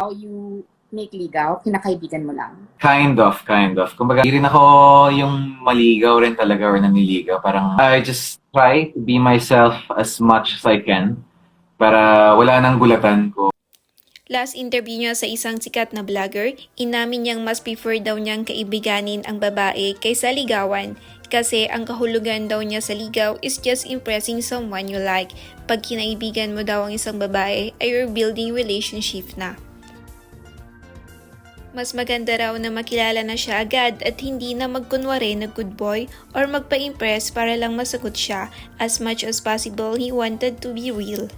how you make ligaw? Kinakaibigan mo lang? Kind of, kind of. Kumbaga, hindi rin ako yung maligaw rin talaga or naniligaw. Parang, I just try to be myself as much as I can para wala nang gulatan ko. Last interview niya sa isang sikat na vlogger, inamin niyang mas prefer daw niyang kaibiganin ang babae kaysa ligawan kasi ang kahulugan daw niya sa ligaw is just impressing someone you like. Pag kinaibigan mo daw ang isang babae, ay you're building relationship na. Mas maganda raw na makilala na siya agad at hindi na magkunwari na good boy or magpa-impress para lang masagot siya. As much as possible, he wanted to be real.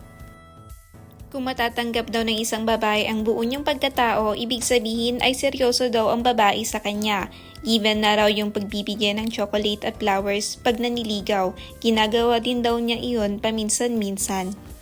Kung matatanggap daw ng isang babae ang buo niyang pagkatao, ibig sabihin ay seryoso daw ang babae sa kanya. Given na raw yung pagbibigyan ng chocolate at flowers pag naniligaw, ginagawa din daw niya iyon paminsan-minsan.